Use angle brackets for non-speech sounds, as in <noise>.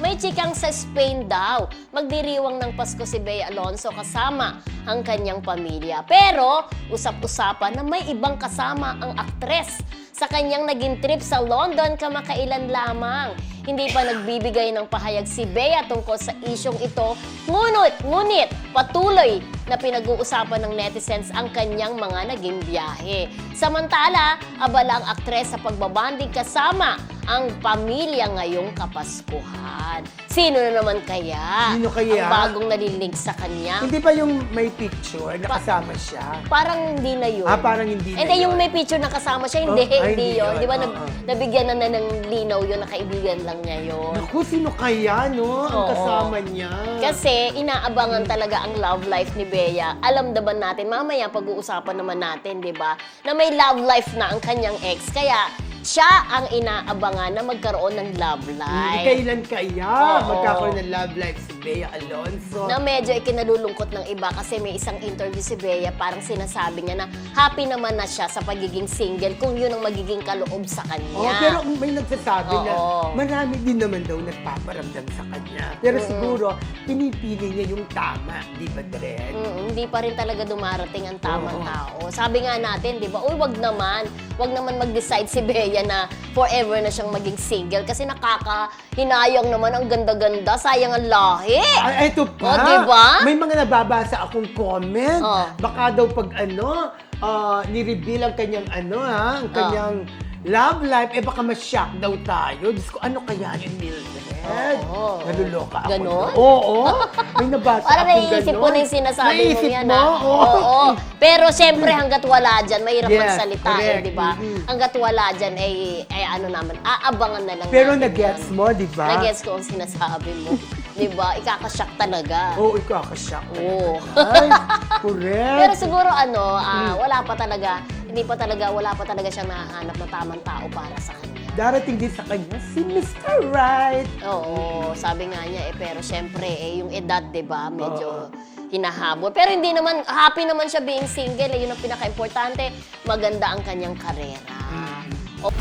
May chikang sa Spain daw. Magdiriwang ng Pasko si Bea Alonso kasama ang kanyang pamilya. Pero usap-usapan na may ibang kasama ang aktres sa kanyang naging trip sa London kamakailan lamang. Hindi pa nagbibigay ng pahayag si Bea tungkol sa isyong ito. Ngunit, ngunit, patuloy na pinag-uusapan ng netizens ang kanyang mga naging biyahe. Samantala, abala ang aktres sa pagbabanding kasama ang pamilya ngayong Kapaskuhan. Sino na naman kaya? Sino kaya? Ang bagong nalilink sa kanya? Hindi ba yung may picture na kasama siya? Parang hindi na yun. Ah, parang hindi na Hindi, yung yun. may picture na kasama siya, hindi, Oh, ay, hindi hindi yun. yun. Di ba, Oo, nab- oo. nabigyan na, na ng linaw yun, na kaibigan lang niya yun. Naku, sino kaya, no? Ang Oo. kasama niya. Kasi inaabangan talaga ang love life ni Bea. Alam naman natin, mamaya pag-uusapan naman natin, di ba, na may love life na ang kanyang ex. Kaya siya ang inaabangan na magkaroon ng love life. kailan kaya Oo. magkakaroon ng love life si Bea Alonso. na medyo ikinalulungkot ng iba kasi may isang interview si Bea, parang sinasabi niya na happy naman na siya sa pagiging single kung yun ang magiging kaloob sa kanya. Oh, pero may nagsasabi na Oo. marami din naman daw nagpaparamdam sa kanya. Pero siguro, pinipili niya yung tama, di ba, Dred? Mm, hindi pa rin talaga dumarating ang tamang Oo. tao. Sabi nga natin, di ba, uy, wag naman, wag naman mag-decide si Bea na forever na siyang maging single kasi nakakahinayang naman ang ganda-ganda, sayang ang lahi. Ay, eto pa. Oh, di ba? May mga nababasa akong comment. Oh. Baka daw pag ano, ah, ni-reveal ang kanyang ano ha, ang Oh. Love life, eh baka ma-shock daw tayo. Diyos ko, ano kaya yun, Mildred? Oo. Naluloka ako. Ganon? doon. Oo. May nabasa Parang akong naiisip ganon. mo na yung sinasabi mo Naisip yan, mo? ha? Oo. Oo. Pero siyempre, hanggat wala dyan, mahirap Yes, magsalita, eh, correct. di ba? Mhm. Hanggat wala dyan, ay, ay ano naman, aabangan na lang Pero natin nag-gets yan. mo, di ba? Nag-gets ko ang sinasabi mo. <laughs> di ba? Ikakashock talaga. Oo, ikaw kakashock. Oo. Ay, correct. <laughs> Pero siguro ano, ah, Hmm. wala pa talaga, hindi pa talaga, wala pa talaga siyang nahanap na tamang tao para sa kanya. Darating din sa kanya si Mr. Right. Oo, sabi nga niya eh, pero syempre, eh, yung edad, di ba, medyo hinahabol. Pero hindi naman, happy naman siya being single, eh, yun ang pinaka-importante, maganda ang kanyang karera. O-